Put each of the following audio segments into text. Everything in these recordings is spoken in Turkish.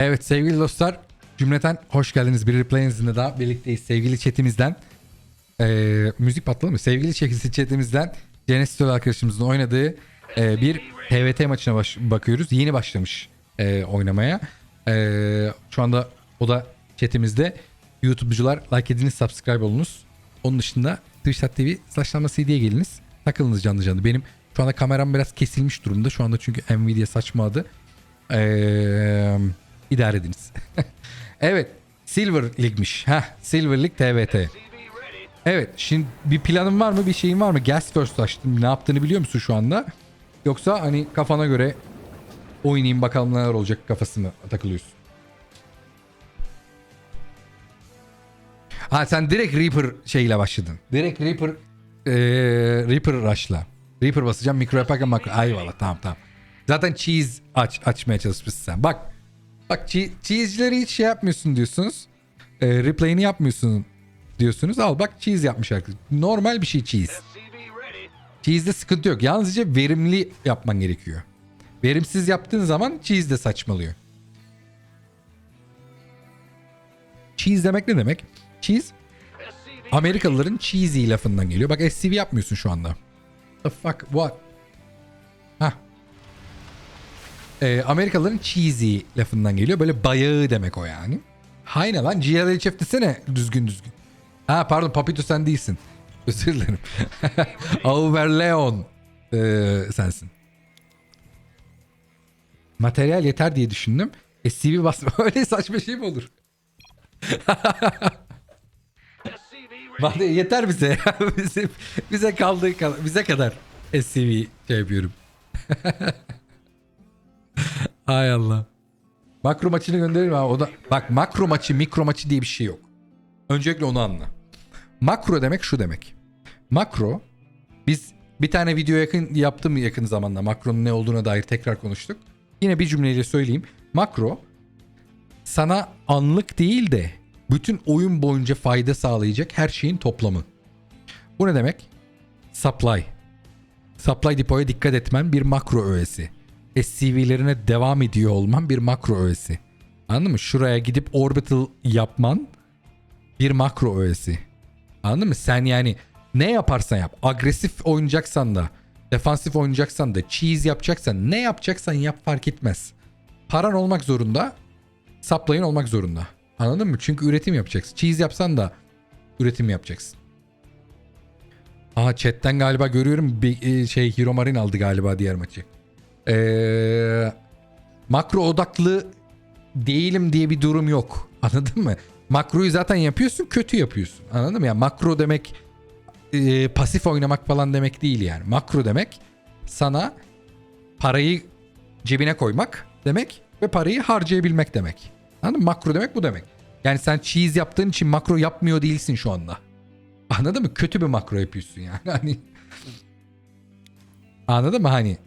Evet sevgili dostlar cümleten hoş geldiniz. Bir replayinizinde daha birlikteyiz. Sevgili chatimizden eee, müzik patladı mı? Sevgili çekilisi chatimizden Genesis arkadaşımızın oynadığı eee, bir TVT maçına baş- bakıyoruz. Yeni başlamış eee, oynamaya. Eee, şu anda o da chatimizde. YouTube'cular like ediniz, subscribe olunuz. Onun dışında Twitch.tv slash CD'ye geliniz. Takılınız canlı canlı. Benim şu anda kameram biraz kesilmiş durumda. Şu anda çünkü Nvidia saçmaladı. Ee, idare ediniz. evet. Silver Lig'miş. Heh, Silver Lig TVT. Evet. Şimdi bir planın var mı? Bir şeyin var mı? Gas First açtım. Ne yaptığını biliyor musun şu anda? Yoksa hani kafana göre oynayayım bakalım neler olacak kafası mı takılıyorsun? Ha sen direkt Reaper şeyle başladın. Direkt Reaper eee Reaper rush'la. Reaper basacağım mikro yaparken makro. Eyvallah tamam tamam. Zaten cheese aç açmaya çalışmışsın sen. Bak bak cheese, cheese'leri hiç şey yapmıyorsun diyorsunuz. Eee replay'ini yapmıyorsun diyorsunuz. Al bak cheese yapmış arkadaş. Normal bir şey cheese. Cheese'de sıkıntı yok. Yalnızca verimli yapman gerekiyor. Verimsiz yaptığın zaman cheese de saçmalıyor. Cheese demek ne demek? Cheese Amerikalıların cheesy lafından geliyor. Bak SCV yapmıyorsun şu anda. The fuck what? Ee, Amerikalıların cheesy lafından geliyor. Böyle bayağı demek o yani. Hayne lan GLHF desene düzgün düzgün. Ha pardon Papito sen değilsin. Özür dilerim. Overleon ee, sensin. Materyal yeter diye düşündüm. SCV basma. Öyle saçma şey mi olur? Bana yeter bize ya. bize kaldığı kadar, bize kadar SCV şey yapıyorum. Hay Allah. Makro maçını gönderelim abi. O da bak makro maçı, mikro maçı diye bir şey yok. Öncelikle onu anla. Makro demek şu demek. Makro biz bir tane video yakın yaptım yakın zamanda makronun ne olduğuna dair tekrar konuştuk. Yine bir cümleyle söyleyeyim. Makro sana anlık değil de bütün oyun boyunca fayda sağlayacak her şeyin toplamı. Bu ne demek? Supply. Supply depoya dikkat etmen bir makro öğesi. SCV'lerine devam ediyor olman bir makro öğesi. Anladın mı? Şuraya gidip orbital yapman bir makro öğesi. Anladın mı? Sen yani ne yaparsan yap. Agresif oynayacaksan da, defansif oynayacaksan da, cheese yapacaksan, ne yapacaksan yap fark etmez. Paran olmak zorunda, supply'ın olmak zorunda. Anladın mı? Çünkü üretim yapacaksın. Cheese yapsan da üretim yapacaksın. Aha chatten galiba görüyorum bir e, şey Hero Marin aldı galiba diğer maçı. Ee, makro odaklı değilim diye bir durum yok. Anladın mı? Makroyu zaten yapıyorsun kötü yapıyorsun. Anladın mı? Yani makro demek e, pasif oynamak falan demek değil yani. Makro demek sana parayı cebine koymak demek ve parayı harcayabilmek demek. Anladın mı? Makro demek bu demek. Yani sen cheese yaptığın için makro yapmıyor değilsin şu anda. Anladın mı? Kötü bir makro yapıyorsun yani. Hani Anladın mı? Hani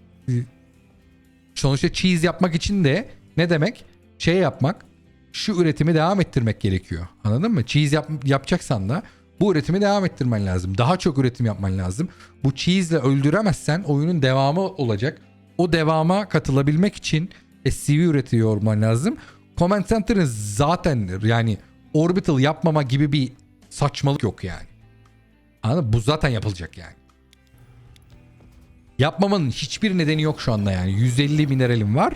sonuçta cheese yapmak için de ne demek? Şey yapmak, şu üretimi devam ettirmek gerekiyor. Anladın mı? Cheese yap, yapacaksan da bu üretimi devam ettirmen lazım. Daha çok üretim yapman lazım. Bu cheese ile öldüremezsen oyunun devamı olacak. O devama katılabilmek için SCV üretiyor olman lazım. Command Center'ın zaten yani orbital yapmama gibi bir saçmalık yok yani. Anladın mı? Bu zaten yapılacak yani. Yapmamanın hiçbir nedeni yok şu anda yani. 150 mineralim var.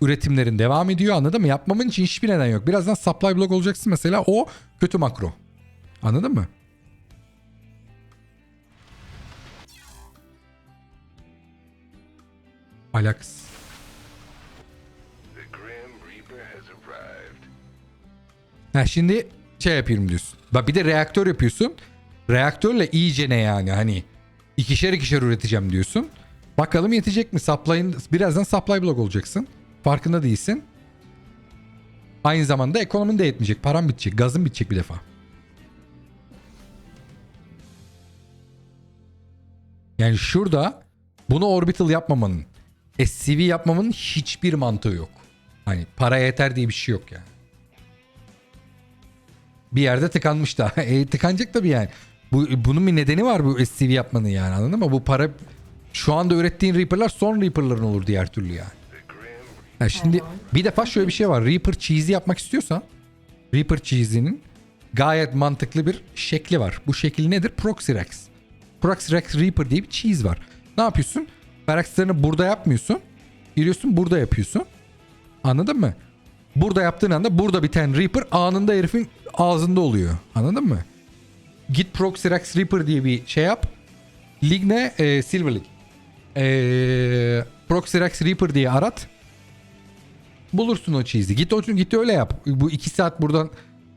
Üretimlerin devam ediyor anladın mı? Yapmamın için hiçbir neden yok. Birazdan supply block olacaksın mesela o kötü makro. Anladın mı? Arrived. Ha şimdi şey yapıyorum diyorsun. Bak bir de reaktör yapıyorsun. Reaktörle iyice ne yani hani ikişer ikişer üreteceğim diyorsun. Bakalım yetecek mi? Supply'ın birazdan supply block olacaksın. Farkında değilsin. Aynı zamanda ekonomin de yetmeyecek. Param bitecek. Gazın bitecek bir defa. Yani şurada bunu orbital yapmamanın, SCV yapmamın hiçbir mantığı yok. Hani para yeter diye bir şey yok yani. Bir yerde tıkanmış da. E, tıkanacak tabii yani. Bu, bunun bir nedeni var bu SCV yapmanın yani anladın mı? Bu para şu anda ürettiğin Reaper'lar son Reaper'ların olur diğer türlü yani. Ha şimdi bir defa şöyle bir şey var. Reaper cheese'i yapmak istiyorsan Reaper cheese'inin gayet mantıklı bir şekli var. Bu şekil nedir? Proxy Rex. Proxy Rex Reaper diye bir cheese var. Ne yapıyorsun? Barakslarını burada yapmıyorsun. Giriyorsun burada yapıyorsun. Anladın mı? Burada yaptığın anda burada biten Reaper anında herifin ağzında oluyor. Anladın mı? Git Proxy Rex Reaper diye bir şey yap. Lig ne? Ee, Silver League. Ee, Proxy Rex Reaper diye arat. Bulursun o cheese'i. Git o git öyle yap. Bu iki saat buradan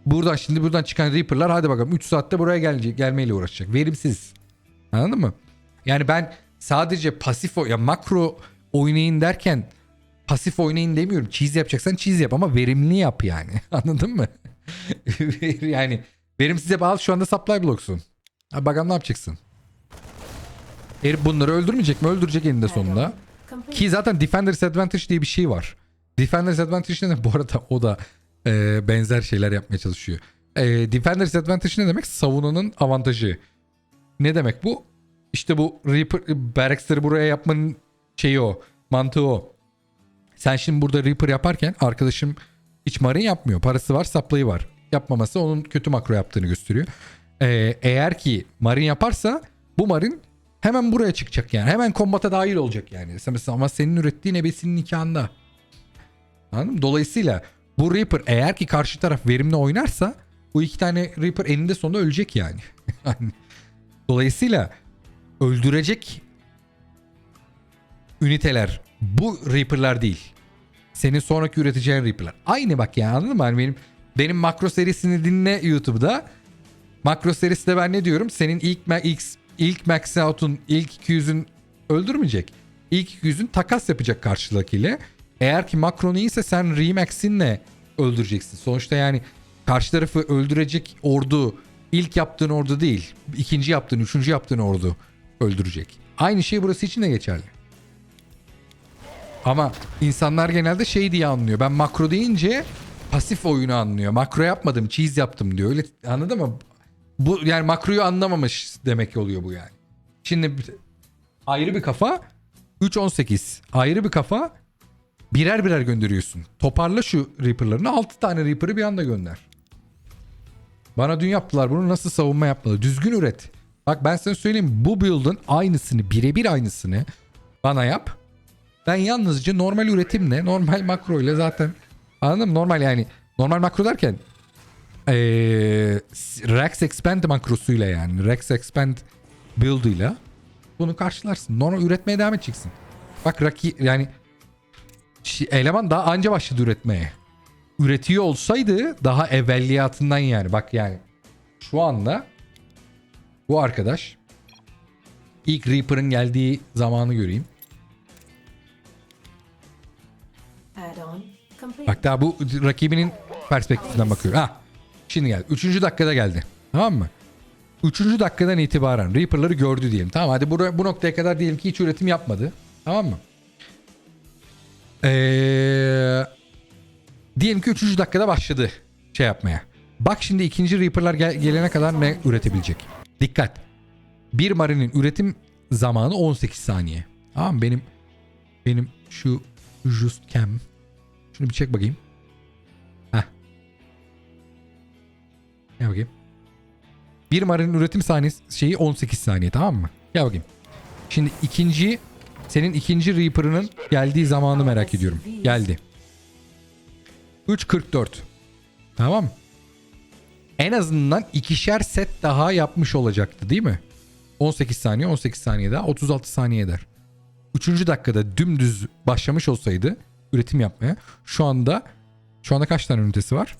buradan şimdi buradan çıkan Reaper'lar hadi bakalım 3 saatte buraya gelecek, gelmeyle uğraşacak. Verimsiz. Anladın mı? Yani ben sadece pasif o- ya makro oynayın derken pasif oynayın demiyorum. Cheese yapacaksan cheese yap ama verimli yap yani. Anladın mı? yani verimsiz yap al şu anda supply blocksun. Ha, bakalım ne yapacaksın? Herif bunları öldürmeyecek mi? Öldürecek eninde sonunda. Ki zaten Defender's Advantage diye bir şey var. Defender's Advantage ne demek? Bu arada o da e, benzer şeyler yapmaya çalışıyor. E, Defender's Advantage ne demek? Savunanın avantajı. Ne demek bu? İşte bu Reaper, Barracks'ları buraya yapmanın şeyi o. Mantığı o. Sen şimdi burada Reaper yaparken arkadaşım hiç marin yapmıyor. Parası var, supply'ı var. Yapmaması onun kötü makro yaptığını gösteriyor. E, eğer ki marin yaparsa bu marin hemen buraya çıkacak yani. Hemen kombata dahil olacak yani. Mesela ama senin ürettiğin ebesinin nikahında. Anladın mı? Dolayısıyla bu Reaper eğer ki karşı taraf verimli oynarsa bu iki tane Reaper eninde sonunda ölecek yani. Yani Dolayısıyla öldürecek üniteler bu Reaper'lar değil. Senin sonraki üreteceğin Reaper'lar. Aynı bak ya anladın mı? Yani benim benim makro serisini dinle YouTube'da. Makro serisinde ben ne diyorum? Senin ilk ilk ilk max out'un ilk 200'ün öldürmeyecek. İlk 200'ün takas yapacak karşıdakiyle. Eğer ki makron iyiyse sen remax'inle öldüreceksin. Sonuçta yani karşı tarafı öldürecek ordu ilk yaptığın ordu değil. ikinci yaptığın, üçüncü yaptığın ordu öldürecek. Aynı şey burası için de geçerli. Ama insanlar genelde şey diye anlıyor. Ben makro deyince pasif oyunu anlıyor. Makro yapmadım, cheese yaptım diyor. Öyle anladın mı? Bu yani makroyu anlamamış demek oluyor bu yani. Şimdi ayrı bir kafa 3-18 ayrı bir kafa birer birer gönderiyorsun. Toparla şu Reaper'larını 6 tane Reaper'ı bir anda gönder. Bana dün yaptılar bunu nasıl savunma yapmalı. Düzgün üret. Bak ben sana söyleyeyim bu build'ın aynısını birebir aynısını bana yap. Ben yalnızca normal üretimle normal makro ile zaten anladın mı? Normal yani normal makro derken ee, Rex Expand makrosuyla yani Rex Expand build'ıyla bunu karşılarsın. Normal üretmeye devam edeceksin. Bak Raki yani eleman daha anca başladı üretmeye. Üretiyor olsaydı daha evveliyatından yani bak yani şu anda bu arkadaş ilk Reaper'ın geldiği zamanı göreyim. Bak daha bu rakibinin perspektifinden bakıyorum. Ha. Şimdi geldi. Üçüncü dakikada geldi. Tamam mı? Üçüncü dakikadan itibaren Reaper'ları gördü diyelim. Tamam hadi buraya, bu noktaya kadar diyelim ki hiç üretim yapmadı. Tamam mı? Ee, diyelim ki üçüncü dakikada başladı şey yapmaya. Bak şimdi ikinci Reaper'lar gel- gelene kadar ne üretebilecek? Dikkat. Bir marinin üretim zamanı 18 saniye. Tamam mı? Benim benim şu just cam şunu bir çek bakayım. Heh. Gel bakayım. Bir marinin üretim saniyesi şeyi 18 saniye tamam mı? Gel bakayım. Şimdi ikinci senin ikinci Reaper'ının geldiği zamanı merak ediyorum. Geldi. 3.44. Tamam? En azından ikişer set daha yapmış olacaktı değil mi? 18 saniye 18 saniye daha 36 saniye eder. Üçüncü dakikada dümdüz başlamış olsaydı üretim yapmaya şu anda şu anda kaç tane ünitesi var?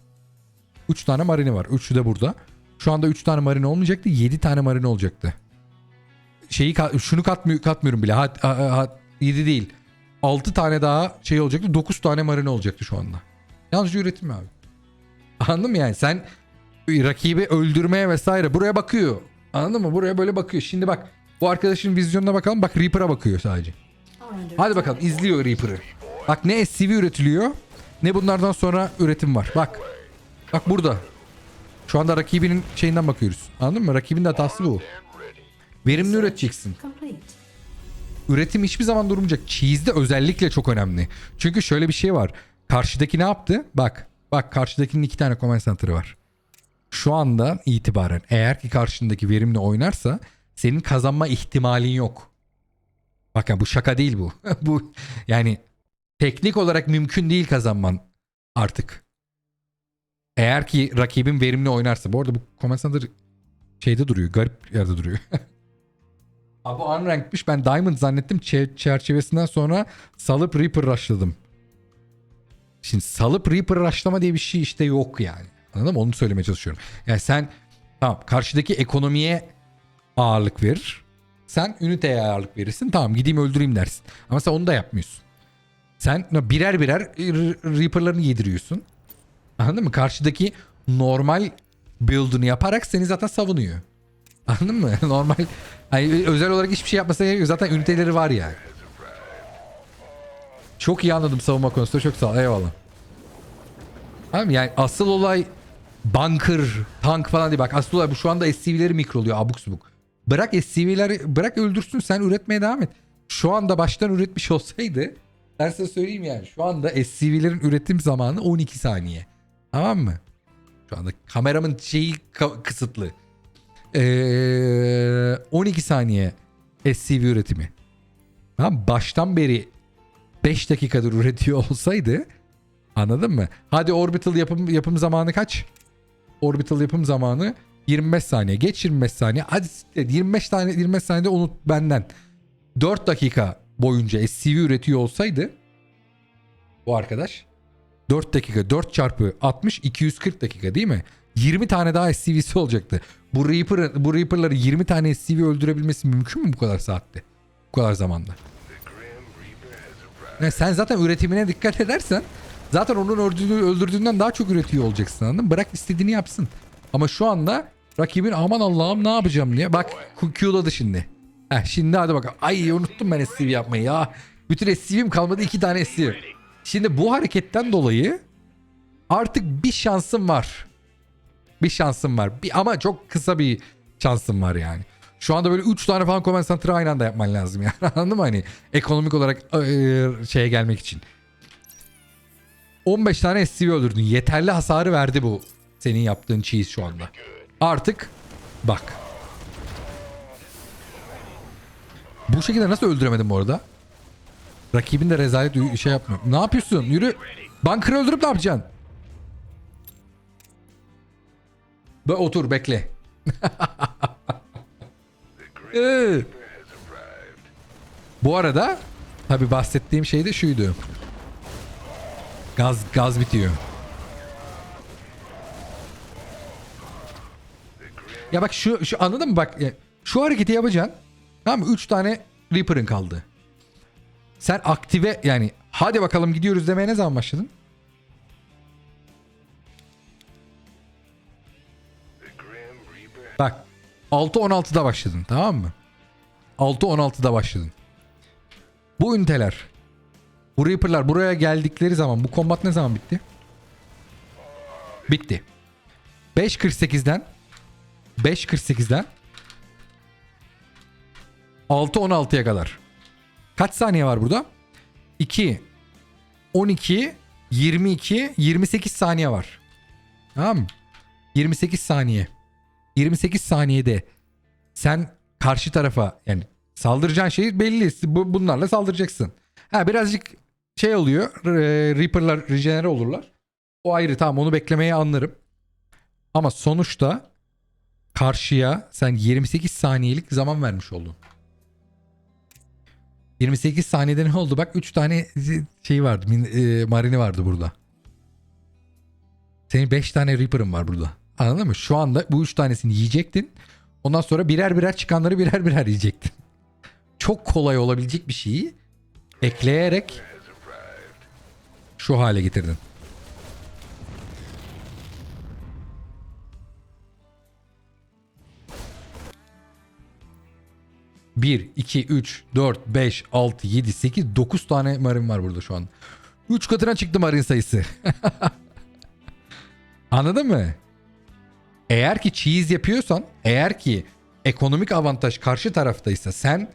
3 tane marini var. Üçü de burada. Şu anda 3 tane marini olmayacaktı. 7 tane marini olacaktı. Şeyi şunu katmıyor katmıyorum bile. Ha, ha, ha, 7 değil. 6 tane daha şey olacaktı. 9 tane marini olacaktı şu anda. Yalnızca üretim abi. Anladın mı yani? Sen rakibi öldürmeye vesaire buraya bakıyor. Anladın mı? Buraya böyle bakıyor. Şimdi bak bu arkadaşın vizyonuna bakalım. Bak Reaper'a bakıyor sadece. Hadi bakalım izliyor Reaper'ı. Bak ne SCV üretiliyor ne bunlardan sonra üretim var. Bak. Bak burada. Şu anda rakibinin şeyinden bakıyoruz. Anladın mı? Rakibin de hatası bu. Verimli üreteceksin. üretim hiçbir zaman durmayacak. Cheese'de özellikle çok önemli. Çünkü şöyle bir şey var. Karşıdaki ne yaptı? Bak. Bak karşıdakinin iki tane command center'ı var. Şu andan itibaren eğer ki karşındaki verimli oynarsa senin kazanma ihtimalin yok. Bakın bu şaka değil bu. bu yani teknik olarak mümkün değil kazanman artık. Eğer ki rakibin verimli oynarsa. Bu arada bu command center şeyde duruyor. Garip yerde duruyor. Abi unranked'miş. Ben diamond zannettim. Çe- çerçevesinden sonra salıp reaper rushladım. Şimdi salıp reaper rushlama diye bir şey işte yok yani. Anladın mı? Onu söylemeye çalışıyorum. Yani sen tamam karşıdaki ekonomiye ağırlık verir. Sen üniteye ağırlık verirsin. Tamam gideyim öldüreyim dersin. Ama sen onu da yapmıyorsun. Sen birer birer Reaper'larını yediriyorsun. Anladın mı? Karşıdaki normal build'unu yaparak seni zaten savunuyor. Anladın mı? Normal hani özel olarak hiçbir şey yapmasına gerek yok. Zaten üniteleri var yani. Çok iyi anladım savunma konusunda. Çok sağ ol. Eyvallah. Tamam yani asıl olay bunker, tank falan değil. Bak asıl olay bu şu anda SCV'leri mikroluyor abuk subuk. Bırak SCV'leri bırak öldürsün sen üretmeye devam et. Şu anda baştan üretmiş olsaydı ben size söyleyeyim yani şu anda SCV'lerin üretim zamanı 12 saniye. Tamam mı? Şu anda kameramın şeyi kısıtlı. Ee, 12 saniye SCV üretimi. Tamam baştan beri 5 dakikadır üretiyor olsaydı anladın mı? Hadi orbital yapım yapım zamanı kaç? Orbital yapım zamanı 25 saniye. Geç 25 saniye. Hadi siktir, 25 tane 25 saniyede unut benden. 4 dakika boyunca SCV üretiyor olsaydı bu arkadaş 4 dakika 4 çarpı 60 240 dakika değil mi? 20 tane daha SCV'si olacaktı. Bu Reaper'ın bu Reaper'ları 20 tane SCV öldürebilmesi mümkün mü bu kadar saatte? Bu kadar zamanda. Reaper. Yani sen zaten üretimine dikkat edersen zaten onun öldürdüğü, öldürdüğünden daha çok üretiyor olacaksın anladın mı? Bırak istediğini yapsın. Ama şu anda rakibin aman Allah'ım ne yapacağım diye. Bak Q'ladı şimdi. Heh, şimdi hadi bakalım. Ay unuttum ben SCV yapmayı ya. Bütün SCV'm kalmadı iki tane SCV. Şimdi bu hareketten dolayı artık bir şansım var. Bir şansım var. Bir, ama çok kısa bir şansım var yani. Şu anda böyle 3 tane falan command center'ı aynı anda yapman lazım yani. Anladın mı hani? Ekonomik olarak eee, şeye gelmek için. 15 tane SCV öldürdün. Yeterli hasarı verdi bu senin yaptığın cheese şu anda. Artık bak. Bu şekilde nasıl öldüremedim bu arada? Rakibin de rezalet şey yapmıyor. Ne yapıyorsun? Yürü. Bunker'ı öldürüp ne yapacaksın? Be otur bekle. Ee. Bu arada tabi bahsettiğim şey de şuydu. Gaz gaz bitiyor. Ya bak şu, şu anladın mı bak ya, şu hareketi yapacaksın. Tamam mı? 3 tane Reaper'ın kaldı. Sen aktive yani hadi bakalım gidiyoruz demeye ne zaman başladın? Bak 6-16'da başladın tamam mı? 6-16'da başladın. Bu üniteler bu Reaper'lar buraya geldikleri zaman bu kombat ne zaman bitti? Bitti. 5.48'den 5.48'den 6-16'ya kadar. Kaç saniye var burada? 2 12 22 28 saniye var. Tamam mı? 28 saniye. 28 saniyede sen karşı tarafa yani saldıracağın şey belli. Bu, bunlarla saldıracaksın. Ha birazcık şey oluyor. e, Reaper'lar rejenere olurlar. O ayrı tamam onu beklemeye anlarım. Ama sonuçta karşıya sen 28 saniyelik zaman vermiş oldun. 28 saniyede ne oldu? Bak 3 tane şey vardı. min- e, marini vardı burada. Senin 5 tane Reaper'ın var burada. Anladın mı? Şu anda bu 3 tanesini yiyecektin. Ondan sonra birer birer çıkanları birer birer yiyecektin. Çok kolay olabilecek bir şeyi ekleyerek şu hale getirdin. Bir, iki, üç, dört, beş, altı, yedi, sekiz, dokuz tane marin var burada şu an. Üç katına çıktı marin sayısı. Anladın mı? Eğer ki cheese yapıyorsan, eğer ki ekonomik avantaj karşı taraftaysa sen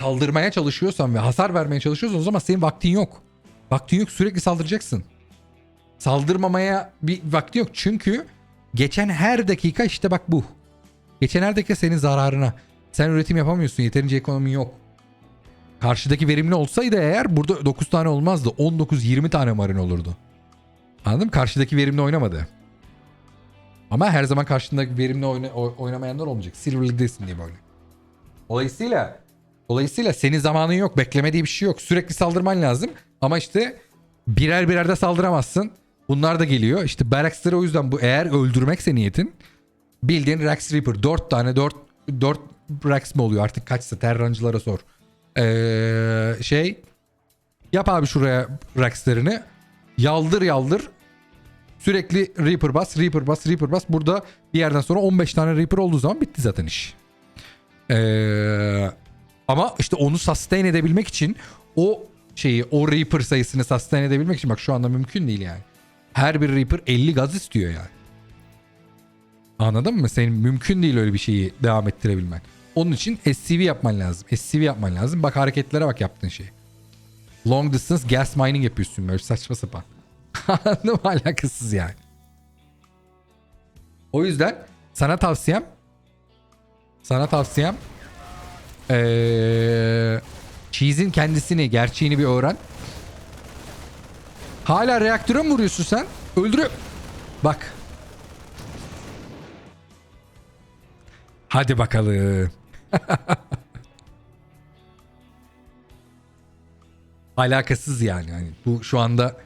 saldırmaya çalışıyorsan ve hasar vermeye çalışıyorsan o zaman senin vaktin yok. Vaktin yok sürekli saldıracaksın. Saldırmamaya bir vakti yok. Çünkü geçen her dakika işte bak bu. Geçen her dakika senin zararına. Sen üretim yapamıyorsun. Yeterince ekonomin yok. Karşıdaki verimli olsaydı eğer burada 9 tane olmazdı. 19-20 tane marin olurdu. Anladın mı? Karşıdaki verimli oynamadı. Ama her zaman karşındaki verimli oyna- oy- oynamayanlar olmayacak. Silver League'desin diye böyle. Dolayısıyla dolayısıyla senin zamanın yok. Bekleme diye bir şey yok. Sürekli saldırman lazım. Ama işte birer birer de saldıramazsın. Bunlar da geliyor. İşte Barracks'ları o yüzden bu eğer öldürmekse niyetin bildiğin Rex Reaper 4 tane 4 4 Rex mi oluyor artık kaçsa Terrancılara sor. Ee, şey yap abi şuraya Rex'lerini yaldır yaldır sürekli Reaper bas Reaper bas Reaper bas burada bir yerden sonra 15 tane Reaper olduğu zaman bitti zaten iş. Ee, ama işte onu sustain edebilmek için o şeyi o Reaper sayısını sustain edebilmek için bak şu anda mümkün değil yani. Her bir Reaper 50 gaz istiyor yani. Anladın mı? Senin mümkün değil öyle bir şeyi devam ettirebilmen. Onun için SCV yapman lazım. SCV yapman lazım. Bak hareketlere bak yaptığın şey. Long distance gas mining yapıyorsun böyle saçma sapan. Anladın mı? Alakasız yani. O yüzden sana tavsiyem sana tavsiyem ee, cheese'in kendisini, gerçeğini bir öğren. Hala reaktöre mi vuruyorsun sen? Öldürüyor. Bak. Hadi bakalım. Alakasız yani. yani. Bu şu anda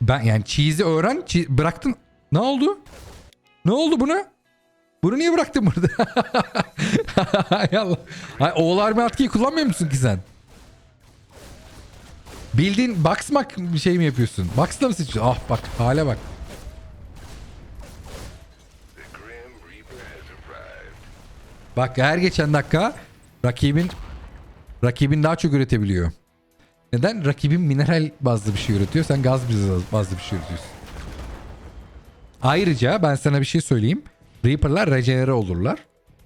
ben yani cheese'i öğren. Cheese- bıraktın. Ne oldu? Ne oldu bunu? Bunu niye bıraktın burada? Hay Allah. Hay, oğul army atkiyi kullanmıyor musun ki sen? Bildiğin bir şey mi yapıyorsun? Box'la mı seçiyorsun? Ah bak hale bak. The Grim Reaper has arrived. Bak her geçen dakika rakibin rakibin daha çok üretebiliyor. Neden? Rakibin mineral bazlı bir şey üretiyor. Sen gaz bazlı bir şey üretiyorsun. Ayrıca ben sana bir şey söyleyeyim. Reaper'lar rejenere olurlar.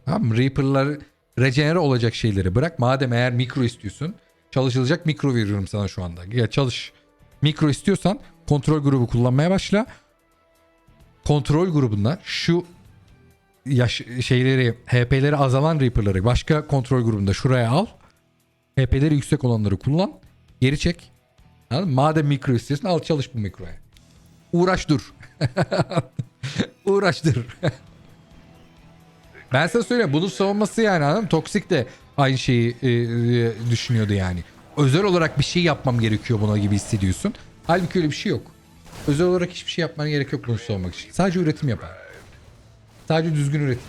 Tamam mı? Reaper'lar rejenere olacak şeyleri bırak. Madem eğer mikro istiyorsun. Çalışılacak mikro veriyorum sana şu anda. Ya çalış. Mikro istiyorsan kontrol grubu kullanmaya başla. Kontrol grubunda şu yaş şeyleri HP'leri azalan Reaper'ları başka kontrol grubunda şuraya al. HP'leri yüksek olanları kullan. Geri çek. Madem mikro istiyorsun al çalış bu mikroya. Uğraş dur. Uğraş dur. ben sana söyleyeyim bunun savunması yani anladın mı? Toksik de aynı şeyi e, e, düşünüyordu yani. Özel olarak bir şey yapmam gerekiyor buna gibi hissediyorsun. Halbuki öyle bir şey yok. Özel olarak hiçbir şey yapman gerek yok bunu savunmak için. Sadece üretim yapar. Sadece düzgün üretim.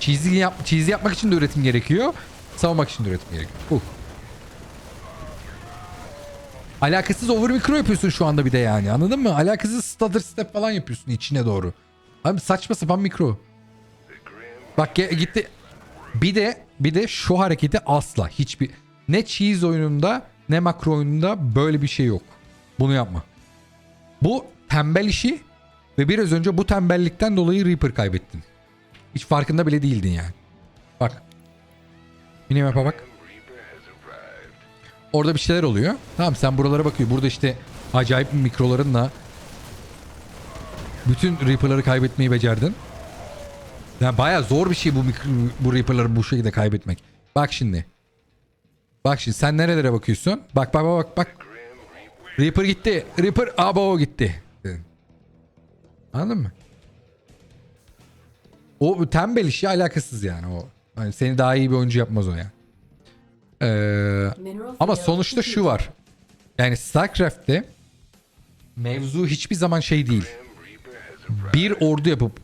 Cheesy, yap, cheesy yapmak için de üretim gerekiyor. Savunmak için de üretim gerekiyor. Bu. Alakasız over mikro yapıyorsun şu anda bir de yani anladın mı? Alakasız stutter step falan yapıyorsun içine doğru. Abi saçma sapan mikro. Bak gitti. Bir de bir de şu hareketi asla hiçbir ne cheese oyununda ne makro oyununda böyle bir şey yok. Bunu yapma. Bu tembel işi ve biraz önce bu tembellikten dolayı Reaper kaybettin. Hiç farkında bile değildin yani. Bak. Minimap'a bak. Orada bir şeyler oluyor. Tamam sen buralara bakıyor. Burada işte acayip mikrolarınla bütün Reaper'ları kaybetmeyi becerdin. Yani bayağı zor bir şey bu bu Reaper'ları bu şekilde kaybetmek. Bak şimdi. Bak şimdi sen nerelere bakıyorsun? Bak bak bak bak bak. Reaper gitti. Reaper abo gitti. Anladın mı? O tembel işi alakasız yani o. Hani seni daha iyi bir oyuncu yapmaz o yani. Ee, ama sonuçta şu var. Yani StarCraft'te mevzu hiçbir zaman şey değil. Bir ordu yapıp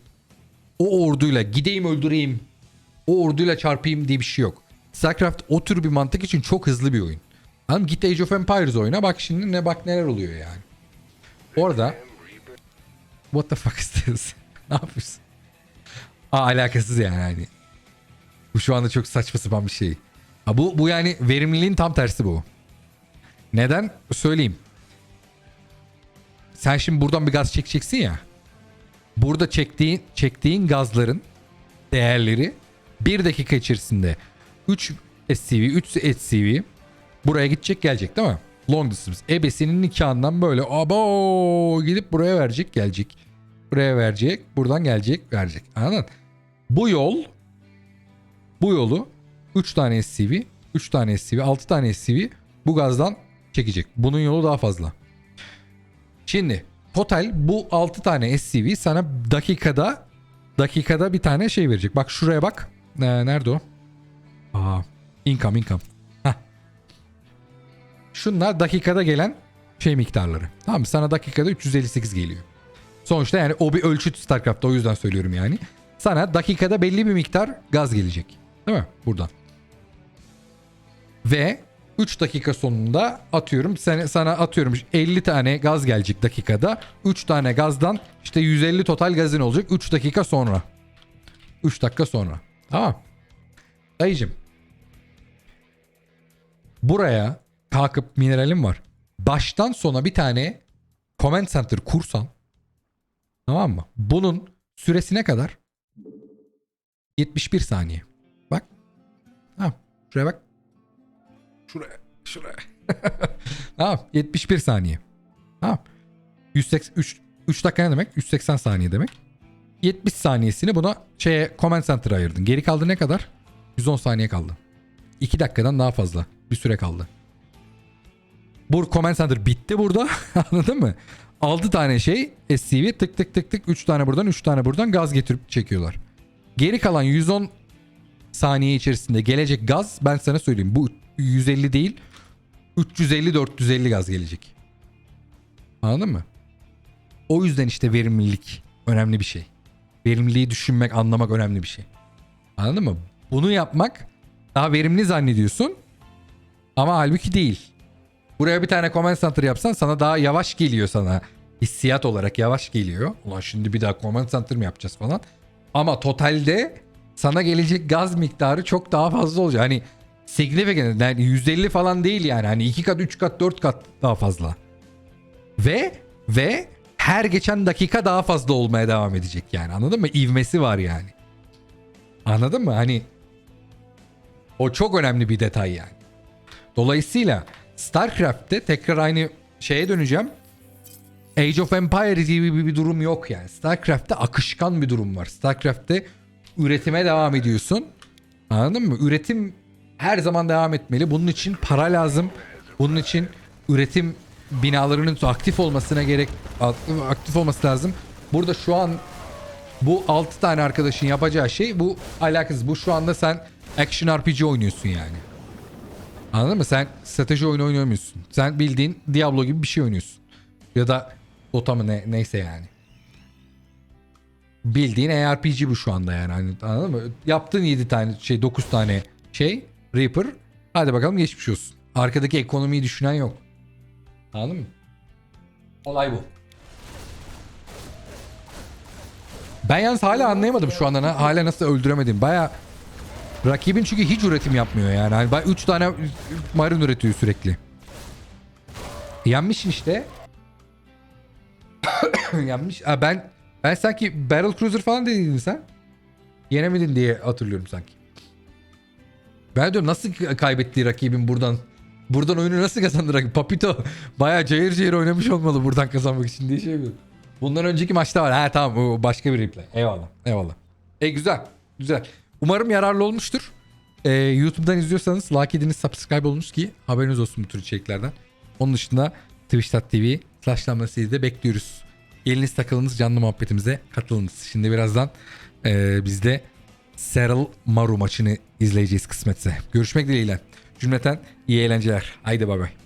o orduyla gideyim öldüreyim. O orduyla çarpayım diye bir şey yok. StarCraft o tür bir mantık için çok hızlı bir oyun. Hanım git Age of Empires oyna bak şimdi ne bak neler oluyor yani. Orada What the fuck is this? ne yapıyorsun? Aa, alakasız yani hani. Bu şu anda çok saçma sapan bir şey. Ha, bu, bu yani verimliliğin tam tersi bu. Neden? Söyleyeyim. Sen şimdi buradan bir gaz çekeceksin ya. Burada çektiğin çektiğin gazların değerleri bir dakika içerisinde 3 SCV, 3 SCV. Buraya gidecek gelecek değil mi? Long distance. Ebesinin nikahından böyle abo gidip buraya verecek gelecek. Buraya verecek. Buradan gelecek verecek. Anladın? Bu yol bu yolu 3 tane SCV, 3 tane SCV, 6 tane SCV bu gazdan çekecek. Bunun yolu daha fazla. Şimdi total bu 6 tane SCV sana dakikada dakikada bir tane şey verecek. Bak şuraya bak. Ee, nerede o? Aa, income income. Şunlar dakikada gelen şey miktarları. Tamam mı? Sana dakikada 358 geliyor. Sonuçta yani o bir ölçüt StarCraft'ta o yüzden söylüyorum yani. Sana dakikada belli bir miktar gaz gelecek. Değil mi? Buradan. Ve 3 dakika sonunda atıyorum sen, sana atıyorum 50 tane gaz gelecek dakikada. 3 tane gazdan işte 150 total gazın olacak 3 dakika sonra. 3 dakika sonra. Tamam. Dayıcım. Buraya kalkıp mineralim var. Baştan sona bir tane comment center kursan tamam mı? Bunun süresi ne kadar? 71 saniye. Bak. Tamam. Şuraya bak. Şuraya. Şuraya. tamam. 71 saniye. Tamam. 180, 3, 3 dakika ne demek? 180 saniye demek. 70 saniyesini buna şeye comment center'a ayırdın. Geri kaldı ne kadar? 110 saniye kaldı. 2 dakikadan daha fazla bir süre kaldı. Bu comment center bitti burada. Anladın mı? 6 tane şey SCV tık tık tık tık 3 tane buradan 3 tane buradan gaz getirip çekiyorlar. Geri kalan 110 saniye içerisinde gelecek gaz ben sana söyleyeyim. Bu 150 değil 350-450 gaz gelecek. Anladın mı? O yüzden işte verimlilik önemli bir şey. Verimliliği düşünmek, anlamak önemli bir şey. Anladın mı? Bunu yapmak daha verimli zannediyorsun ama halbuki değil. Buraya bir tane comment center yapsan sana daha yavaş geliyor sana. Hissiyat olarak yavaş geliyor. Ulan şimdi bir daha comment center mi yapacağız falan. Ama totalde sana gelecek gaz miktarı çok daha fazla olacak. Hani significant yani 150 falan değil yani. Hani 2 kat 3 kat 4 kat daha fazla. Ve ve her geçen dakika daha fazla olmaya devam edecek yani. Anladın mı? İvmesi var yani. Anladın mı? Hani o çok önemli bir detay yani. Dolayısıyla StarCraft'te tekrar aynı şeye döneceğim. Age of Empires gibi bir, bir durum yok yani. StarCraft'te akışkan bir durum var. StarCraft'te üretime devam ediyorsun. Anladın mı? Üretim her zaman devam etmeli. Bunun için para lazım. Bunun için üretim binalarının aktif olmasına gerek aktif olması lazım. Burada şu an bu 6 tane arkadaşın yapacağı şey bu alakasız. Bu şu anda sen action RPG oynuyorsun yani. Anladın mı? Sen strateji oyunu oynamıyorsun. Sen bildiğin Diablo gibi bir şey oynuyorsun. Ya da Dota mı ne, neyse yani. Bildiğin ARPG bu şu anda yani. Hani, anladın mı? Yaptığın 7 tane şey 9 tane şey Reaper. Hadi bakalım geçmiş olsun. Arkadaki ekonomiyi düşünen yok. Anladın mı? Olay bu. Ben yalnız hala anlayamadım şu anda. Hala nasıl öldüremedim. Baya rakibin çünkü hiç üretim yapmıyor yani. Hani 3 tane marin üretiyor sürekli. Yenmişsin işte. Yenmiş. Ha, ben ben sanki Battle Cruiser falan dediydin sen. Yenemedin diye hatırlıyorum sanki. Ben diyorum nasıl kaybettiği rakibin buradan buradan oyunu nasıl kazandı rakip? Papito bayağı cayır cayır oynamış olmalı buradan kazanmak için diye şey yapıyorum. Bundan önceki maçta var. Ha tamam o başka bir replay. Eyvallah. Eyvallah. E güzel. Güzel. Umarım yararlı olmuştur. Ee, YouTube'dan izliyorsanız like ediniz, subscribe olunuz ki haberiniz olsun bu tür içeriklerden. Onun dışında twitch.tv slash de bekliyoruz. Eliniz takılınız canlı muhabbetimize katılınız. Şimdi birazdan e, biz de Serral Maru maçını izleyeceğiz kısmetse. Görüşmek dileğiyle. Cümleten iyi eğlenceler. Haydi bay bay.